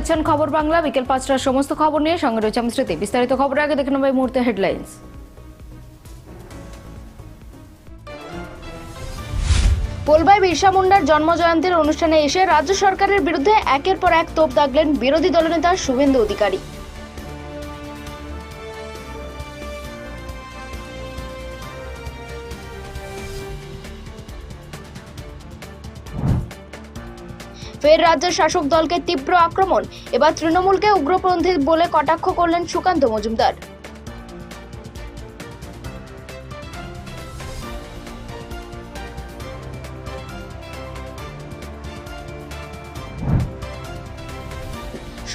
দেখছেন খবর বাংলা, বিকেল পাঁচটার সমস্ত খবর নিয়ে সঙ্গে রয়েছে আমি স্মৃতি। বিস্তারিত খবর আগে দেখে নেব এই মুহূর্তে হেডলাইন্স। পোলবাই বিরসা মুন্ডার জন্মজয়ন্তীর অনুষ্ঠানে এসে রাজ্য সরকারের বিরুদ্ধে একের পর এক তোপ দাগলেন বিরোধী দলনেতা শুভেন্দু অধিকারী। ফের রাজ্যের শাসক দলকে তীব্র আক্রমণ। এবার তৃণমূলকে উগ্রপন্থী বলে কটাক্ষ করলেন সুকান্ত মজুমদার।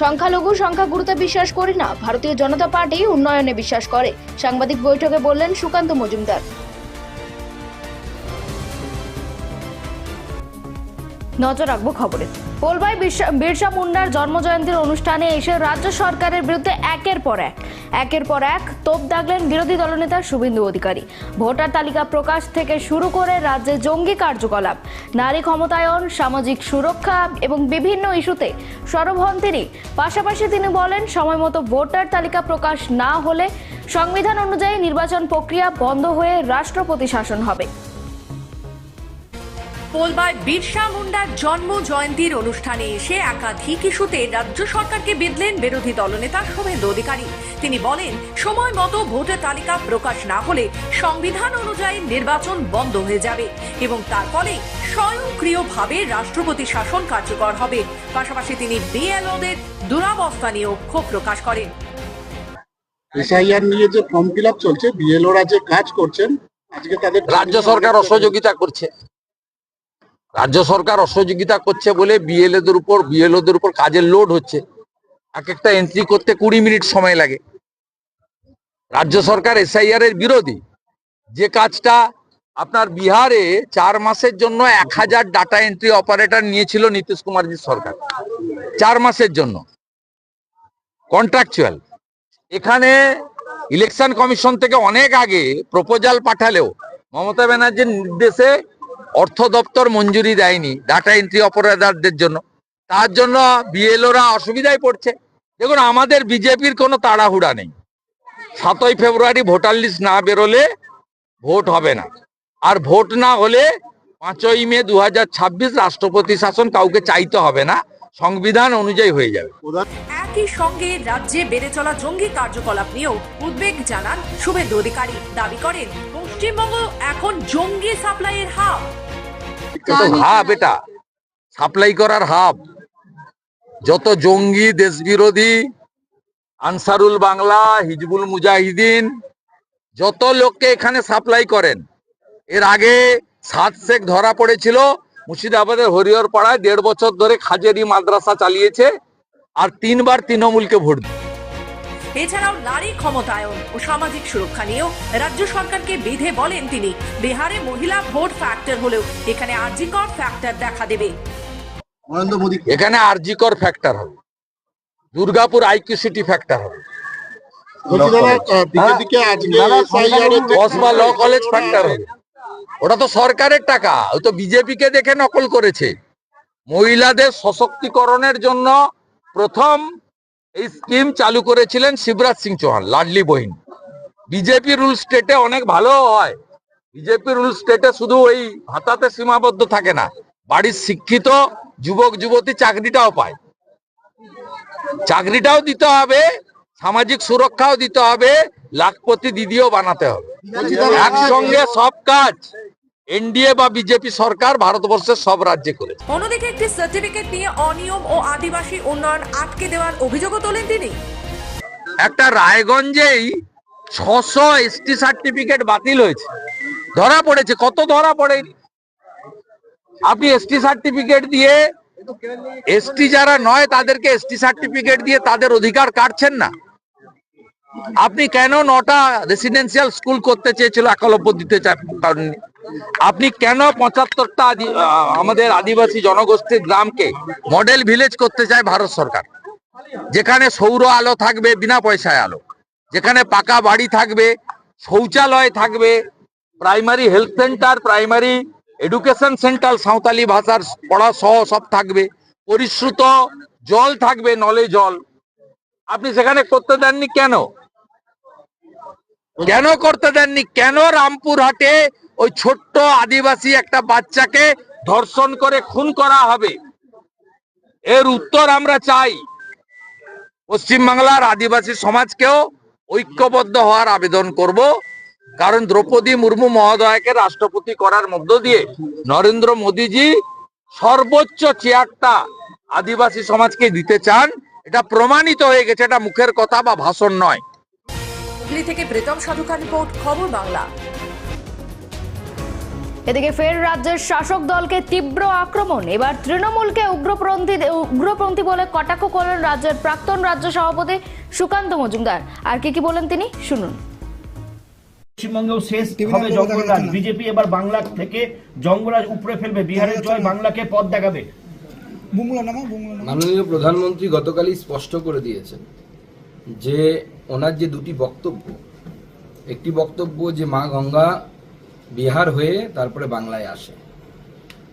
সংখ্যালঘু সংখ্যাগুরুতে বিশ্বাস করি না। ভারতীয় জনতা পার্টি উন্নয়নে বিশ্বাস করে। সাংবাদিক বৈঠকে বললেন সুকান্ত মজুমদার। নজর রাখব খবরে। পোলবাই বিরসা- মুন্ডার জন্মজয়ন্তীর অনুষ্ঠানে এসে রাজ্য সরকারের বিরুদ্ধে একের পর এক, একের পর এক তোপ দাগলেন বিরোধী দলনেতা শুভেন্দু অধিকারী। ভোটার তালিকা প্রকাশ থেকে শুরু করে রাজ্যে জঙ্গি কার্যকলাপ, নারী ক্ষমতায়ন, সামাজিক সুরক্ষা এবং বিভিন্ন ইস্যুতে সরব তিনি পাশাপাশি তিনি বলেন সময়মতো ভোটার তালিকা প্রকাশ না হলে সংবিধান অনুযায়ী নির্বাচন প্রক্রিয়া বন্ধ হয়ে রাষ্ট্রপতি শাসন হবে। পোলবায় বিরসা মুন্ডার জন্ম জয়ন্তীর অনুষ্ঠানে এসে একাধিক ইস্যুতে রাজ্য সরকারকে বিদলেন বিরোধী দলনেতা শুভেন্দু অধিকারী। তিনি বলেন সময় মতো ভোটার তালিকা প্রকাশ না হলে সংবিধান অনুযায়ী নির্বাচন বন্ধ হয়ে যাবে এবং তার ফলে স্বয়ংক্রিয়ভাবে রাষ্ট্রপতি শাসন কার্যকর হবে। পাশাপাশি তিনি বিএলওদের দুরাবস্থা নিয়েও ক্ষোভ প্রকাশ করেন। এসআইআর নিয়ে যে ফর্ম ফিল আপ চলছে বিএলওরা যে কাজ করছেন আজকে তাদের রাজ্য সরকার অসহযোগিতা করছে। রাজ্য সরকার অসহযোগিতা করছে বলে বিএলএদের উপর, বিএলওদের উপর কাজের লোড হচ্ছে। এক একটা এন্ট্রি করতে কুড়ি মিনিট সময় লাগে। রাজ্য সরকার এসআইআর এর বিরোধী। যে কাজটা আপনার বিহারে চার মাসের জন্য এক হাজার ডাটা এন্ট্রি অপারেটর নিয়েছিল নীতিশ কুমারজি সরকার। চার মাসের জন্য। কন্ট্রাকচুয়াল এখানে ইলেকশন কমিশন থেকে অনেক আগে প্রপোজাল পাঠালেও মমতা ব্যানার্জির নির্দেশে অর্থ দপ্তর মঞ্জুরি দেয়নি ডাটা এন্ট্রি অপারেটরদের জন্য। তার জন্য বিএলওরা অসুবিধায় পড়ছে। দেখুন, আমাদের বিজেপির কোনো তাড়াহুড়া নেই। সাতই ফেব্রুয়ারি ভোটার লিস্ট না বেরোলে ভোট হবে না। আর ভোট না হলে পাঁচই মে দু হাজার ছাব্বিশ রাষ্ট্রপতি শাসন কাউকে চাইতে হবে না। সংবিধান অনুযায়ী হয়ে যাবে। একই সঙ্গে রাজ্যে বেড়ে চলা জঙ্গি কার্যকলাপ নিয়েও উদ্বেগ জানান শুভেন্দু অধিকারী। দাবি করেন, পশ্চিমবঙ্গ এখন জঙ্গি সাপ্লাইয়ের হাব। তো হাব এটা সাপ্লাই করার হাব যত জঙ্গি দেশবিরোধী আনসারুল বাংলা হিজবুল মুজাহিদিন যত লোককে এখানে সাপ্লাই করেন এর আগে সাত শেখ ধরা পড়েছিল মুর্শিদাবাদের হরিহর পাড়ায় দেড় বছর ধরে খাজেরি মাদ্রাসা চালিয়েছে আর তিনবার তৃণমূলকে ভোট। এছাড়াও নারী ক্ষমতায়ন ও সামাজিক সুরক্ষা নিয়েও রাজ্য সরকারকে বেঁধে বলেন তিনি বিহারে মহিলা ভোট ফ্যাক্টর হলেও এখানে আর্জিকর ফ্যাক্টর দেখা দেবে। নরেন্দ্র মোদী এখানে আরজিকর ফ্যাক্টর হবে। দুর্গাপুর আইকিউ সিটি ফ্যাক্টর হবে। Law college. ফ্যাক্টর ওটা তো সরকারের টাকা। ওই তো বিজেপি কে দেখে নকল করেছে। মহিলাদের সশক্তিকরণের জন্য প্রথম এই স্কিম চালু করেছিলেন শিবরাজ সিং চৌহান, লাডলি বহিন। বিজেপি রুল স্টেটে অনেক ভালো হয়। বিজেপি রুল স্টেটে শুধু ওই ভাতাতে সীমাবদ্ধ থাকে না, বাড়ির শিক্ষিত যুবক, যুবতী চাকরিটাও পায়। চাকরিটাও দিতে হবে, সামাজিক সুরক্ষাও দিতে হবে, লাখপতি দিদিও বানাতে হবে। একসঙ্গে সব কাজ। এনডিএ বা বিজেপি সরকার ভারতবর্ষের সব রাজ্যে করেছে। অন্যদিকে একটি সার্টিফিকেট নিয়ে অনিয়ম ও আদিবাসী উন্নয়ন আটকে দেওয়ার অভিযোগও তোলেন তিনি। একটা রায়গঞ্জেই ছশো এসটি সার্টিফিকেট বাতিল হয়েছে। ধরা পড়েছে কত ধরা পড়েনি আপনি এসটি সার্টিফিকেট দিয়ে এসটি যারা নয় তাদেরকে এসটি সার্টিফিকেট দিয়ে তাদের অধিকার কাটছেন না। আপনি কেন নটা রেসিডেন্সিয়াল স্কুল করতে চেয়েছিল একলব্য দিতে চান? আপনি কেন পঁচাত্তরটা আমাদের আদিবাসী জনগোষ্ঠীর গ্রামকে মডেল ভিলেজ করতে চায় ভারত সরকার? যেখানে সৌর আলো থাকবে, বিনা পয়সায় আলো। যেখানে পাকা বাড়ি থাকবে, শৌচালয় থাকবে primary health centre primary education centre Santali ভাষার পড়া সহ সব থাকবে। পরিশ্রুত জল থাকবে, নলে জল। আপনি সেখানে করতে দেননি কেন? কেন করতে দেননি? কেন রামপুরহাটে ওই ছোট্ট আদিবাসী একটা বাচ্চাকে ধর্ষণ করে খুন করা হবে। এর উত্তর আমরা চাই। পশ্চিমবাংলার আদিবাসী সমাজকেও ঐক্যবদ্ধ হওয়ার আবেদন করব। কারণ দ্রৌপদী মুর্মু মহোদয়কে রাষ্ট্রপতি করার মধ্য দিয়ে নরেন্দ্র মোদীজি সর্বোচ্চ চেয়ারটা আদিবাসী সমাজকে দিতে চান। এটা প্রমাণিত হয়ে গেছে, এটা মুখের কথা বা ভাষণ নয়। থেকে প্রীতম সাধুকার রিপোর্ট, খবর বাংলা। এদিকে ফের রাজ্যের শাসক দলকে তীব্র আক্রমণ। এবার তৃণমূলকে উগ্রপন্থী উগ্রপন্থী বলে কটাক্ষ করলেন রাজ্যের প্রাক্তন রাজ্য সভাপতি সুকান্ত মজুমদার। আর কি কি বলেন তিনি? শুনুন। পশ্চিমবঙ্গেও শেষ হবে জঙ্গলরাজ বিজেপি এবার বাংলা থেকে জঙ্গলরাজ উপড়ে ফেলবে। বিহারের জয় বাংলাকে পথ দেখাবে। মাননীয় প্রধানমন্ত্রী গতকালই স্পষ্ট করে দিয়েছেন যে ওনার যে দুটি বক্তব্য একটি বক্তব্য যে মা গঙ্গা বিহার হয়ে তারপরে বাংলায় আসে।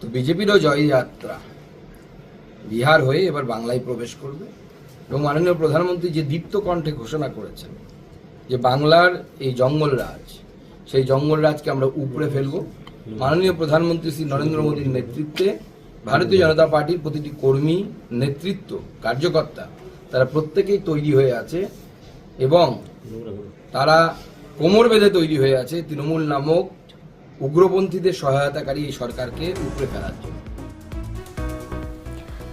তো বিজেপিরও জয়যাত্রা। বিহার হয়ে এবার বাংলায় প্রবেশ করবে। এবং মাননীয় প্রধানমন্ত্রী যে দীপ্ত কণ্ঠে ঘোষণা করেছেন যে বাংলার এই জঙ্গলরাজ সেই জঙ্গলরাজকে আমরা উপড়ে ফেলব। মাননীয় প্রধানমন্ত্রী শ্রী নরেন্দ্র মোদীর নেতৃত্বে ভারতীয় জনতা পার্টির প্রতিটি কর্মী, নেতৃত্ব, কার্যকর্তা তারা প্রত্যেকেই তৈরি হয়ে আছে এবং তারা কোমর বেঁধে তৈরি হয়ে আছে। তৃণমূল নামক উগ্রপন্থীদের সহায়তাকারী এই সরকারকে উপড়ে ফেলার জন্য।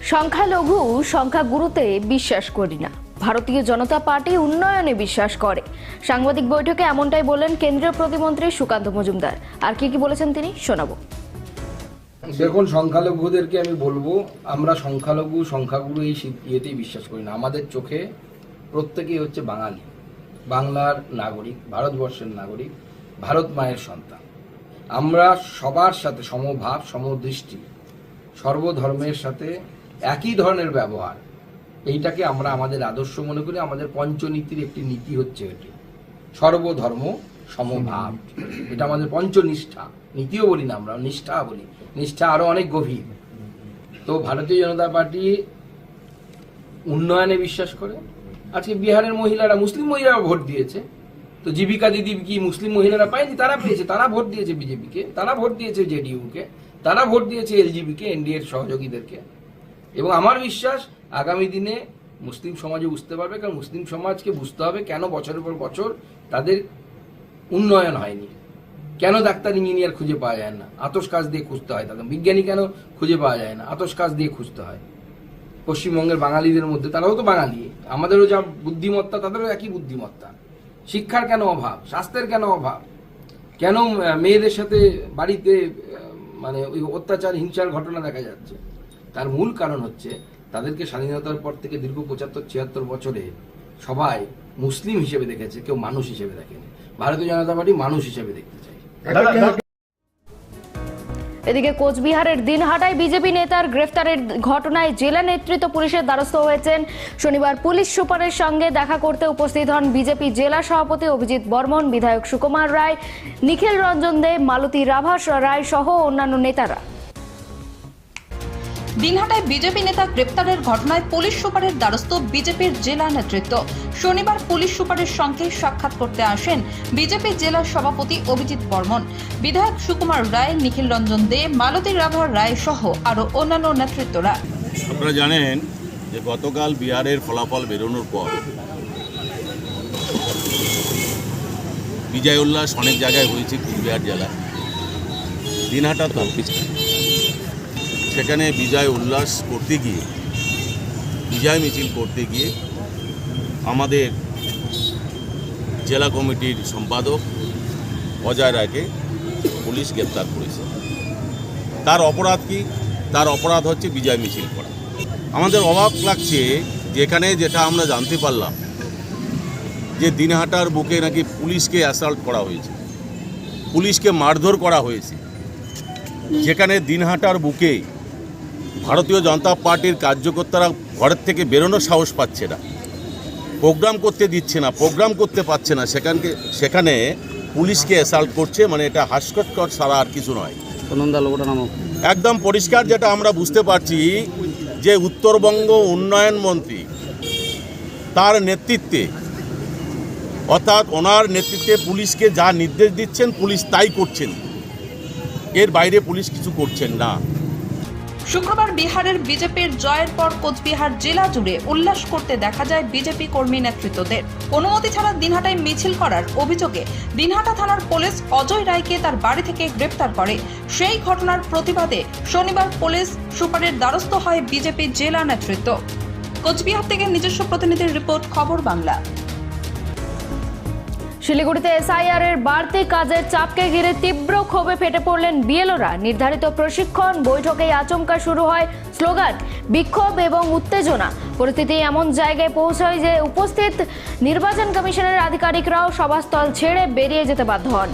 সংখ্যালঘু সংখ্যাগুরুতে বিশ্বাস করি না। ভারতীয় জনতা পার্টি উন্নয়নে বিশ্বাস করে। সাংবাদিক বৈঠকে এমনটাই বললেন কেন্দ্রীয় প্রতিমন্ত্রী সুকান্ত মজুমদার। আর কি কি বলেছেন তিনি? শোনাবো। দেখুন সংখ্যালঘুদেরকে আমি বলব আমরা সংখ্যালঘু সংখ্যাগুরু এই ইয়েতেই বিশ্বাস করি না। আমাদের চোখে প্রত্যেকেই হচ্ছে বাঙালি। বাংলার নাগরিক ভারতবর্ষের নাগরিক ভারত মায়ের সন্তান। আমরা সবার সাথে সমভাব, সমদৃষ্টি, সর্বধর্মের সাথে একই ধরনের ব্যবহার। এইটাকে আমরা আমাদের আদর্শ মনে করি, আমাদের পঞ্চনীতির একটি নীতি হচ্ছে এটি। সর্বধর্ম, সমভাব। এটা আমাদের পঞ্চনিষ্ঠা। নীতিও বলি না আমরা, নিষ্ঠা বলি। নিষ্ঠা আরও অনেক গভীর। তো ভারতীয় জনতা পার্টি উন্নয়নে বিশ্বাস করে। আজকে বিহারের মহিলারা, মুসলিম মহিলারা ভোট দিয়েছে। তো জীবিকা দিদি কি মুসলিম মহিলারা পায়নি? তারা পেয়েছে, তারা ভোট দিয়েছে বিজেপিকে, তারা ভোট দিয়েছে জেডিইউকে তারা ভোট দিয়েছে এলজিবিকে, এনডিএর সহযোগীদেরকে। এবং আমার বিশ্বাস, আগামী দিনে মুসলিম সমাজে বুঝতে পারবে, কারণ মুসলিম সমাজকে বুঝতে হবে কেন বছরের পর বছর তাদের উন্নয়ন হয়নি। কেন ডাক্তার, ইঞ্জিনিয়ার খুঁজে পাওয়া যায় না? আতস কাজ দিয়ে খুঁজতে হয় তাদের। বিজ্ঞানী কেন খুঁজে পাওয়া যায় না? আতস কাজ দিয়ে খুঁজতে হয়। পশ্চিমবঙ্গের বাঙালিদের মধ্যে, তারাও তো বাঙালি। আমাদেরও যা বুদ্ধিমত্তা, তাদেরও একই বুদ্ধিমত্তা। শিক্ষার কেন অভাব? স্বাস্থ্যের কেন অভাব? কেন মেয়েদের সাথে বাড়িতে মানে ওই অত্যাচার, হিংসার ঘটনা দেখা যাচ্ছে? তার মূল কারণ হচ্ছে তাদেরকে স্বাধীনতার পর থেকে দীর্ঘ পঁচাত্তর, ছিয়াত্তর বছরে সবাই মুসলিম হিসেবে দেখেছে, কেউ মানুষ হিসেবে দেখেনি। ভারতীয় জনতা পার্টি মানুষ হিসেবে দেখতে চায়। এদিকে কোচবিহারের দিনহাটায় বিজেপি নেতার গ্রেফতারের ঘটনায় জেলা নেতৃত্ব পুলিশের দ্বারস্থ হয়েছেন। শনিবার পুলিশ সুপারের সঙ্গে দেখা করতে উপস্থিত হন বিজেপি জেলা সভাপতি অভিজিৎ বর্মন, বিধায়ক সুকুমার রায়, নিখিল রঞ্জন দে, মালতী রাভাস রায় সহ অন্যান্য নেতারা। দিনহাটায় বিজেপি নেতা গ্রেপ্তারের ঘটনায় পুলিশ সুপারের দ্বারস্থ বিজেপির জেলা নেতৃত্ব। শনিবার পুলিশ সুপারের সঙ্গে সাক্ষাৎ করতে আসেন বিজেপি জেলা সভাপতি অভিজিৎ বর্মন। বিধায়ক সুকুমার রায়, নিখিল রঞ্জন দে, মালতী রাভা রায় সহ আরও অন্যান্য নেতৃত্বরা। আপনারা জানেন যে গতকাল বিহারের ফলাফল বেরোনোর পর বিজয় উল্লাস অনেক জায়গায় হয়েছে কুচবিহার জেলায়। দিনহাটা তো। সেখানে বিজয় উল্লাস করতে গিয়ে, বিজয় মিছিল করতে গিয়ে আমাদের জেলা কমিটির সম্পাদক অজয় রায়কে পুলিশ গ্রেপ্তার করেছে। তার অপরাধ কি? তার অপরাধ হচ্ছে বিজয় মিছিল করা। আমাদের অবাক লাগছে যেখানে যেটা আমরা জানতে পারলাম, যে দিনহাটার বুকে নাকি পুলিশকে অ্যাসাল্ট করা হয়েছে। পুলিশকে মারধর করা হয়েছে। যেখানে দিনহাটার বুকে ভারতীয় জনতা পার্টির কার্যকর্তারা ঘরের থেকে বেরোনোর সাহস পাচ্ছে না। প্রোগ্রাম করতে দিচ্ছে না প্রোগ্রাম করতে পারছে না। সেখানকে সেখানে পুলিশকে অ্যাসাল্ট করছে মানে এটা হাস্যকর ছাড়া আর কিছু নয়। একদম পরিষ্কার যেটা আমরা বুঝতে পারছি যে উত্তরবঙ্গ উন্নয়ন মন্ত্রী তার নেতৃত্বে অর্থাৎ ওনার নেতৃত্বে পুলিশকে যা নির্দেশ দিচ্ছেন পুলিশ তাই করছেন। এর বাইরে পুলিশ কিছু করছেন না। শুক্রবার বিহারের বিজেপির জয়ের পর কোচবিহার জেলা জুড়ে উল্লাস করতে দেখা যায় বিজেপি কর্মী নেতৃত্বদের। অনুমতি ছাড়া দিনহাটায় মিছিল করার অভিযোগে দিনহাটা থানার পুলিশ অজয় রায়কে তার বাড়ি থেকে গ্রেপ্তার করে। সেই ঘটনার প্রতিবাদে শনিবার পুলিশ সুপারের দ্বারস্থ হয় বিজেপি জেলা নেতৃত্ব। কোচবিহার থেকে নিজস্ব প্রতিনিধির রিপোর্ট, খবর বাংলা। শিলিগুড়িতে এসআইআর এর বাড়তি কাজের চাপকে ঘিরে তীব্র ক্ষোভে ফেটে পড়লেন বিএলওরা। নির্ধারিত প্রশিক্ষণ বৈঠকেই আচমকা শুরু হয় স্লোগান, বিক্ষোভ এবং উত্তেজনা। পরিস্থিতি এমন জায়গায় পৌঁছায় যে উপস্থিত নির্বাচন কমিশনের আধিকারিকরাও সভাস্থল ছেড়ে বেরিয়ে যেতে বাধ্য হন।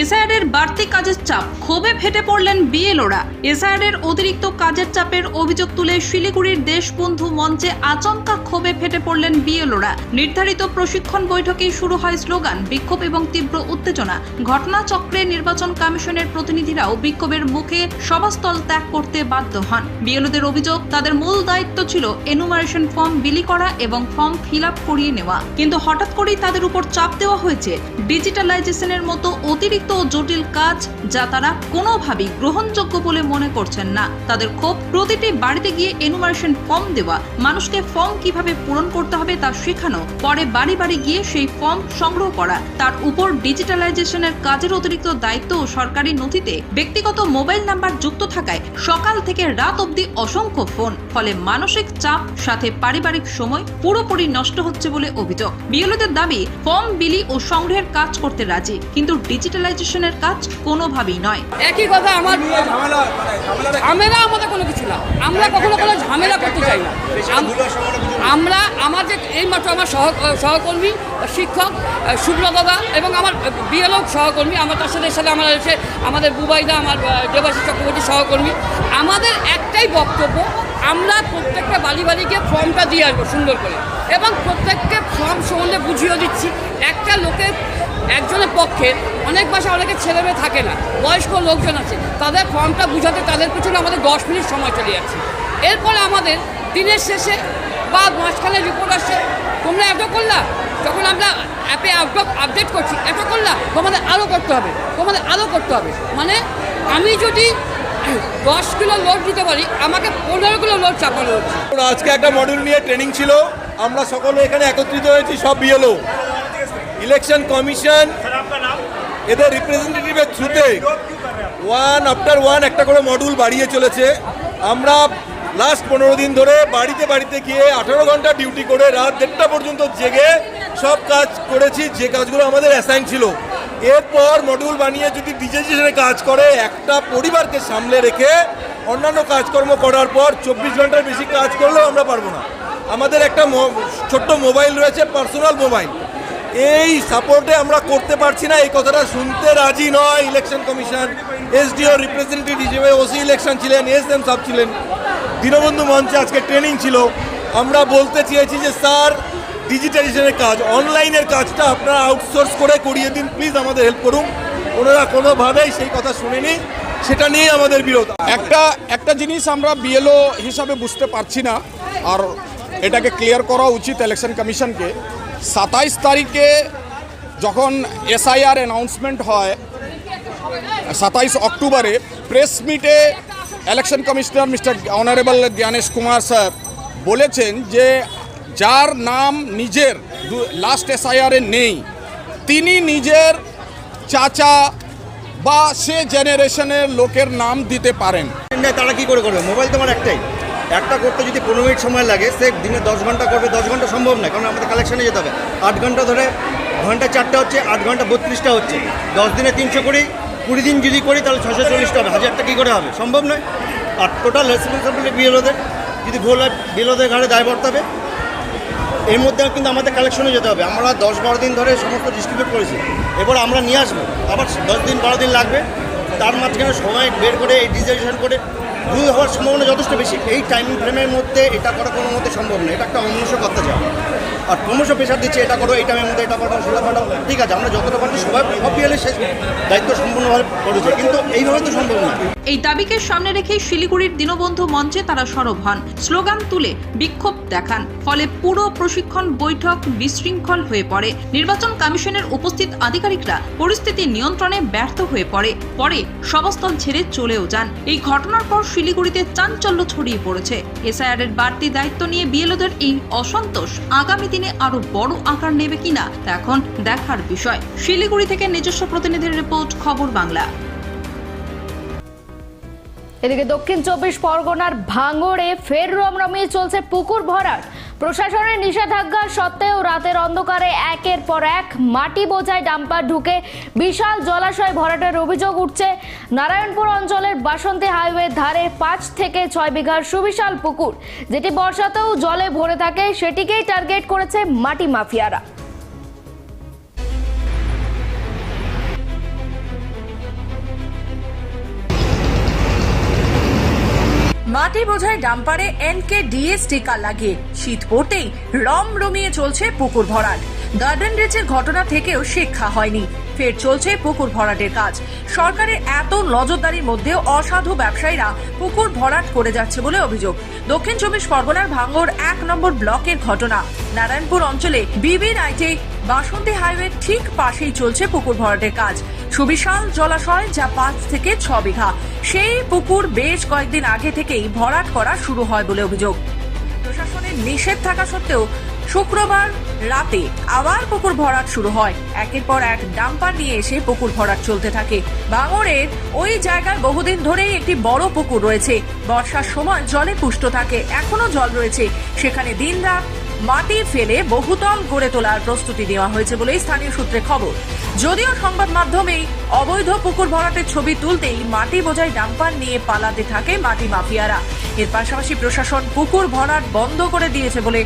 এসআইআর এর বাড়তি কাজের চাপ, ক্ষোভে ফেটে পড়লেন বিএলওরা। এসআইআর এর অতিরিক্ত কাজের চাপের অভিযোগ তুলে শিলিগুড়ির দেশবন্ধু মঞ্চে আচমকা ক্ষোভে ফেটে পড়লেন বিএলওরা। নির্ধারিত প্রশিক্ষণ বৈঠকেই শুরু হয় স্লোগান, বিক্ষোভ এবং তীব্র উত্তেজনা। ঘটনাচক্রে নির্বাচন কমিশনের প্রতিনিধিরাও বিক্ষোভের মুখে সভাস্থল ত্যাগ করতে বাধ্য হন। বিএলওদের অভিযোগ, তাদের মূল দায়িত্ব ছিল এনুমারেশন ফর্ম বিলি করা এবং ফর্ম ফিল করিয়ে নেওয়া। কিন্তু হঠাৎ করেই তাদের উপর চাপ দেওয়া হয়েছে। ডিজিটালাইজেশনের মতো অতিরিক্ত ও জটিল কাজ যা তারা কোনোভাবেই গ্রহণযোগ্য বলে মনে করছেন না। তাদের ক্ষোভ প্রতিটি বাড়িতে গিয়ে এনুমারেশন ফর্ম দেওয়া, মানুষকে ফর্ম কীভাবে পূরণ করতে হবে তা শেখানো, পরে বাড়ি বাড়ি গিয়ে সেই ফর্ম সংগ্রহ করা, তার উপর ডিজিটালাইজেশনের কাজের অতিরিক্ত দায়িত্ব ও সরকারি নথিতে ব্যক্তিগত মোবাইল নাম্বার যুক্ত থাকায় সকাল থেকে রাত অবধি অসংখ্য ফোন ফলে মানসিক চাপ, সাথে পারিবারিক সময় পুরোপুরি নষ্ট হচ্ছে বলে অভিযোগ। বিএলওদের দাবি ফর্ম বিলি ও সংগ্রহের কাজ করতে রাজি, কিন্তু ডিজিটালাইজেশনের কাজ কোনোভাবেই নয়। একই কথা আমার ঝামেলা আমাদের কোনো কিছু না। আমরা কখনো কোনো ঝামেলা করতে চাই না। আম- আমরা আমাদের এইমাত্র আমার সহ সহকর্মী শিক্ষক সুব্রত দাদা এবং আমার বিএলও সহকর্মী আমার তার সাথে সাথে আমার এসে আমাদের বুবাইদা আমার আহ, দেবাশিস চক্রবর্তী সহকর্মী। আমাদের একটাই বক্তব্য আমরা প্রত্যেকটা বালি বাড়ি গিয়ে ফর্মটা দিয়ে আসব সুন্দর করে। এবং প্রত্যেককে ফর্ম সম্বন্ধে বুঝিয়ে দিচ্ছি। একটা লোকের একজনের পক্ষে অনেক বাসা অনেকে ছেলে মেয়ে থাকে না, বয়স্ক লোকজন আছে, তাদের ফর্মটা বুঝাতে তাদের পিছনে আমাদের দশ মিনিট সময় চলে যাচ্ছে। এরপরে আমাদের দিনের শেষে বা মাঝখানে রিপোর্ট আসছে, তোমরা এত করলা? যখন আমরা অ্যাপে আপডেট করছি, এত করলা? তোমাদের আরও করতে হবে, তোমাদের আরও করতে হবে। মানে আমি যদি দশ কিলো লোড দিতে পারি, আমাকে পনেরো কিলো লোড চাপানো হচ্ছে। আজকে একটা মডিউল নিয়ে ট্রেনিং ছিল, আমরা সকলে এখানে একত্রিত হয়েছি, সব বিএলও ইলেকশন কমিশন এদের রিপ্রেজেন্টেটিভের থ্রুতে ওয়ান আফটার ওয়ান একটা করে মডিউল বাড়িয়ে চলেছে। আমরা লাস্ট পনেরো দিন ধরে বাড়িতে বাড়িতে গিয়ে আঠারো ঘণ্টা ডিউটি করে রাত দেড়টা পর্যন্ত জেগে সব কাজ করেছি যে কাজগুলো আমাদের অ্যাসাইন ছিল। এরপর মডিউল বানিয়ে যদি ডিজিটাইজেশনে কাজ করে একটা পরিবারকে সামলে রেখে অন্যান্য কাজকর্ম করার পর চব্বিশ ঘণ্টার বেশি কাজ করলেও আমরা পারব না। আমাদের একটা মো- ছোট্ট মোবাইল রয়েছে পার্সোনাল মোবাইল এই সাপোর্টে আমরা করতে পারছি না, এই কথাটা শুনতে রাজি নয় ইলেকশন কমিশন এসডিও রিপ্রেজেন্টেটিভ হিসেবে ওসি ইলেকশন ছিলেন এস এম সাহেব ছিলেন। দীনবন্ধু মঞ্চে আজকে ট্রেনিং ছিল। আমরা বলতে চেয়েছি যে, স্যার ডিজিটালাইজেশনের কাজ অনলাইনের কাজটা আপনারা আউটসোর্স করে করিয়ে দিন প্লিজ আমাদের হেল্প করুন। ওনারা কোনোভাবেই সেই কথা শুনেনি, সেটা নিয়ে আমাদের বিরোধ। একটা একটা জিনিস আমরা বিএলও হিসাবে বুঝতে পারছি না, আর এটাকে ক্লিয়ার করা উচিত ইলেকশন কমিশনকে সাতাইশ তারিখে যখন এসআইআর অ্যানাউন্সমেন্ট হয়, সাতাইশ অক্টোবরে প্রেস মিটে election commissioner mister honourable Gyanesh Kumar sir বলেছেন যে যার নাম নিজের লাস্ট এসআইআরে নেই। তিনি নিজের চাচা বা সে জেনারেশনের লোকের নাম দিতে পারেন। তারা কি করে করবে? মোবাইল তোমার একটাই। একটা করতে যদি পনেরো মিনিট সময় লাগে, সে দিনে দশ ঘণ্টা করবে, দশ ঘণ্টা সম্ভব নয়, কারণ আমাদের কালেকশনে যেতে হবে। আট ঘণ্টা ধরে ঘণ্টা চারটা হচ্ছে, আট ঘণ্টা বত্রিশটা হচ্ছে। দশ দিনে তিনশো করি কুড়ি দিন যদি করি, তাহলে ছশো চল্লিশটা হবে। হাজারটা কী করে হবে? সম্ভব নয়। আর টোটাল রেসপন্সিবিলিটি বিএলওদের, যদি ভুল হয়, বিএলওদের ঘাড়ে দায় বর্তাবে। এর মধ্যে কিন্তু আমাদের কালেকশনে যেতে হবে। আমরা দশ বারো দিন ধরে সমস্ত ডিস্ট্রিবিউট করেছি। এবার আমরা নিয়ে আসব। আবার দশ দিন বারো দিন লাগবে। তার মাঝখানে সময় বের করে, এই ডিজাইনেশন করে ভুল হওয়ার সম্ভাবনা যথেষ্ট বেশি। এই টাইম ফ্রেমের মধ্যে এটা করা কোনো মতে সম্ভব নয় এটা একটা অমনুষ্য অত্যাচার। আর ক্রমশ প্রেশার দিচ্ছে, এটা করো, এই টাইমের মধ্যে এটা পাঠাও, সেটা পাঠাও। ঠিক আছে, আমরা যতটা পারছি সবাই প্রভাব পেলে শেষ দায়িত্ব সম্পূর্ণভাবে করেছে কিন্তু এইভাবে তো সম্ভব না। এই দাবিকে সামনে রেখে শিলিগুড়ির দীনবন্ধু মঞ্চে তারা সরব হন। স্লোগান তুলে বিক্ষোভ দেখান। ফলে পুরো প্রশিক্ষণ বৈঠক বিশৃঙ্খল হয়ে পড়ে। নির্বাচন কমিশনের উপস্থিত আধিকারিকরা পরিস্থিতি নিয়ন্ত্রণে ব্যর্থ হয়ে পড়ে। পরে সভাস্থল ছেড়ে চলেও যান। এই ঘটনার পর শিলিগুড়িতে চাঞ্চল্য ছড়িয়ে পড়েছে। এসআইআর এর বাড়তি দায়িত্ব নিয়ে বিএলওদের এই অসন্তোষ আগামী দিনে আরও বড় আকার নেবে কিনা, তা এখন দেখার বিষয়। শিলিগুড়ি থেকে নিজস্ব প্রতিনিধির রিপোর্ট, খবর বাংলা। এদিকে দক্ষিণ চব্বিশ পরগনার ভাঙড়ে ফের রমরমিয়ে চলছে পুকুর ভরাট। প্রশাসনের নিষেধাজ্ঞা সত্ত্বেও রাতের অন্ধকারে একের পর এক মাটি বোঝায় ডাম্পার ঢুকে বিশাল জলাশয় ভরাটের অভিযোগ উঠছে। নারায়ণপুর অঞ্চলের বাসন্তী হাইওয়ের ধারে পাঁচ থেকে ছয় বিঘার সুবিশাল পুকুর, যেটি বর্ষাতেও জলে ভরে থাকে, সেটিকেই টার্গেট করেছে মাটি মাফিয়ারা। মাটি বোঝায় ডাম্পারে এনকে ডিএ স্টিকার লাগিয়ে। শীত পড়তেই রম রমিয়ে চলছে পুকুর ভরাট। গার্ডেন রেচের ঘটনা থেকেও শিক্ষা হয়নি। ফের চলছে পুকুর ভরাটের কাজ। সরকারের এত নজরদারির মধ্যেও অসাধু ব্যবসায়ীরা পুকুর ভরাট করে যাচ্ছে বলে অভিযোগ। দক্ষিণ চব্বিশ পরগনার ভাঙ্গর এক নম্বর ব্লকের ঘটনা। নারায়ণপুর অঞ্চলে বিবি রাইটে বাসন্তী হাইওয়ে ঠিক পাশেই চলছে পুকুর ভরাটের কাজ। সুবিশাল জলাশয় যা পাঁচ থেকে ছ বিঘা। সেই পুকুর বেশ কয়েকদিন আগে থেকেই ভরাট করা শুরু হয় বলে অভিযোগ। প্রশাসনের নিষেধ থাকা সত্ত্বেও শুক্রবার রাতে আবার পুকুর ভরাট শুরু হয়। একের পর এক ডাম্পার নিয়ে এসে পুকুর ভরাট চলতে থাকে। ভাঙড়ের ওই জায়গায় বহুদিন ধরেই একটি বড় পুকুর রয়েছে। বর্ষার সময় জলে পুষ্ট থাকে। এখনও জল রয়েছে। সেখানে দিনরাত মাটি ফেলে বহুতল গড়ে তোলার প্রস্তুতি নেওয়া হয়েছে বলেই স্থানীয় সূত্রে খবর। যদিও সংবাদ মাধ্যমেই অবৈধ পুকুর ভরাটের ছবি তুলতেই মাটি বোঝাই ডাম্পার নিয়ে পালাতে থাকে মাটি মাফিয়ারা। এর পাশাপাশি প্রশাসন পুকুর ভরাট বন্ধ করে দিয়েছে বলে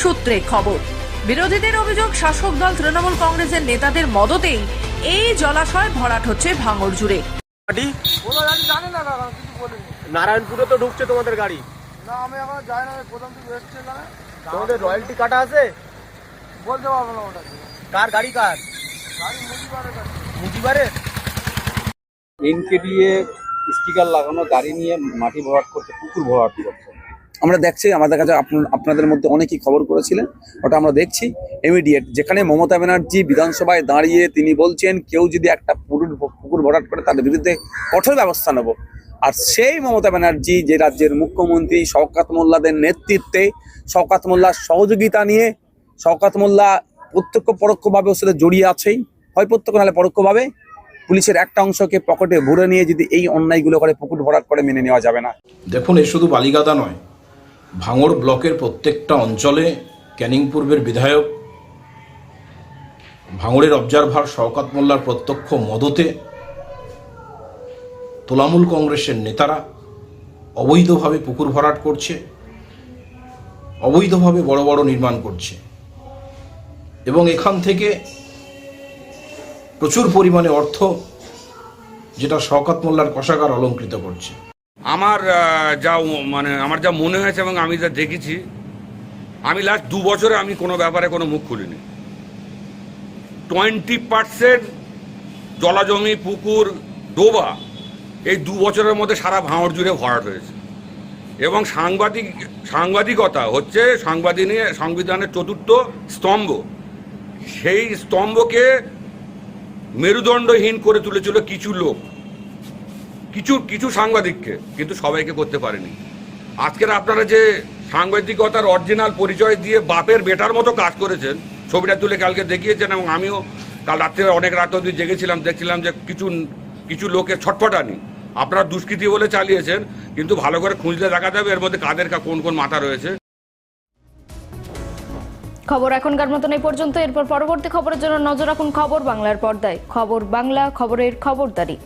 সূত্রে খবর। বিরোধীদের অভিযোগ শাসক দল তৃণমূল কংগ্রেসের নেতাদের মদতেই এই জলাশয় ভরাট হচ্ছে ভাঙড় জুড়ে। নারায়ণপুরে তো ঢুকছে তোমাদের গাড়ি। না আমি এখন যাই না প্রথম থেকে এসছি তোমাদের রয়্যালটি কাটা আছে? বলতে পারব না ওটা কার গাড়ি কার? মুজিবারের মুজিবারে এনকেডিএ স্টিকার লাগানো গাড়ি নিয়ে মাটি ভরাট করছে পুকুর ভরাট করছে। আমরা দেখছি আমাদের কাছে আপন- আপনাদের মধ্যে অনেকেই খবর করেছিলেন ওটা আমরা দেখছি ইমিডিয়েট যেখানে মমতা ব্যানার্জি বিধানসভায় দাঁড়িয়ে তিনি বলছেন কেউ যদি একটা পুকুর পুকুর ভরাট করে তাদের বিরুদ্ধে কঠোর ব্যবস্থা নেব। আর সেই মমতা ব্যানার্জি যে রাজ্যের মুখ্যমন্ত্রী শওকাত মোল্লাদের নেতৃত্বে, শওকাত মোল্লার সহযোগিতা নিয়ে, শওকাত মোল্লা প্রত্যক্ষ পরোক্ষভাবে ওর সাথে জড়িয়ে আছেই। হয় প্রত্যক্ষ, নাহলে পরোক্ষভাবে পুলিশের একটা অংশকে পকেটে ভরে নিয়ে যদি এই অন্যায়গুলো করে পুকুর ভরাট করে মেনে নেওয়া যাবে না। দেখুন, এ শুধু বালিগাদা নয়, ভাঙড় ব্লকের প্রত্যেকটা অঞ্চলে ক্যানিং পূর্বের বিধায়ক, ভাঙড়ের অবজারভার শওকাত মোল্লার প্রত্যক্ষ মদতে তোলামূল কংগ্রেসের নেতারা অবৈধভাবে পুকুর ভরাট করছে, অবৈধভাবে বড় বড় নির্মাণ করছে এবং এখান থেকে প্রচুর পরিমাণে অর্থ যেটা শওকাত মোল্লার কষাগার অলঙ্কৃত করছে। আমার যা মানে আমার যা মনে হয়েছে এবং আমি যা দেখেছি, আমি লাস্ট দু বছরে আমি কোনো ব্যাপারে কোনো মুখ খুলিনি। টোয়েন্টি পার্সেন্ট জলাজমি, পুকুর, ডোবা এই দু বছরের মধ্যে সারা ভাঙড় জুড়ে ভরাট হয়েছে। এবং সাংবাদিক, সাংবাদিকতা হচ্ছে সাংবাদিক সংবিধানের চতুর্থ স্তম্ভ। সেই স্তম্ভকে মেরুদণ্ডহীন করে তুলেছিল কিছু লোক। কিছু কিছু সাংবাদিককে, কিন্তু সবাইকে করতে পারেনি। আজকের আপনারা যে সাংবাদিকতার অরিজিনাল পরিচয় দিয়ে বাপের বেটার মতো কাজ করেছেন, ছবিটা তুলে কালকে দেখিয়েছেন এবং আমিও কাল রাত্রে অনেক রাত অবধি জেগেছিলাম, দেখছিলাম যে কিছু কিছু লোকের ছটফটানি। আপনারা দুষ্কৃতি বলে চালিয়েছেন, কিন্তু ভালো করে খুঁজলে দেখা যাবে এর মধ্যে কাদের কোন কোন মাথা রয়েছে। খবর এখনকার মতন এই পর্যন্ত। এরপর পরবর্তী খবরের জন্য নজর রাখুন খবর বাংলার পর্দায়। খবর বাংলা, খবরের খবরদারি।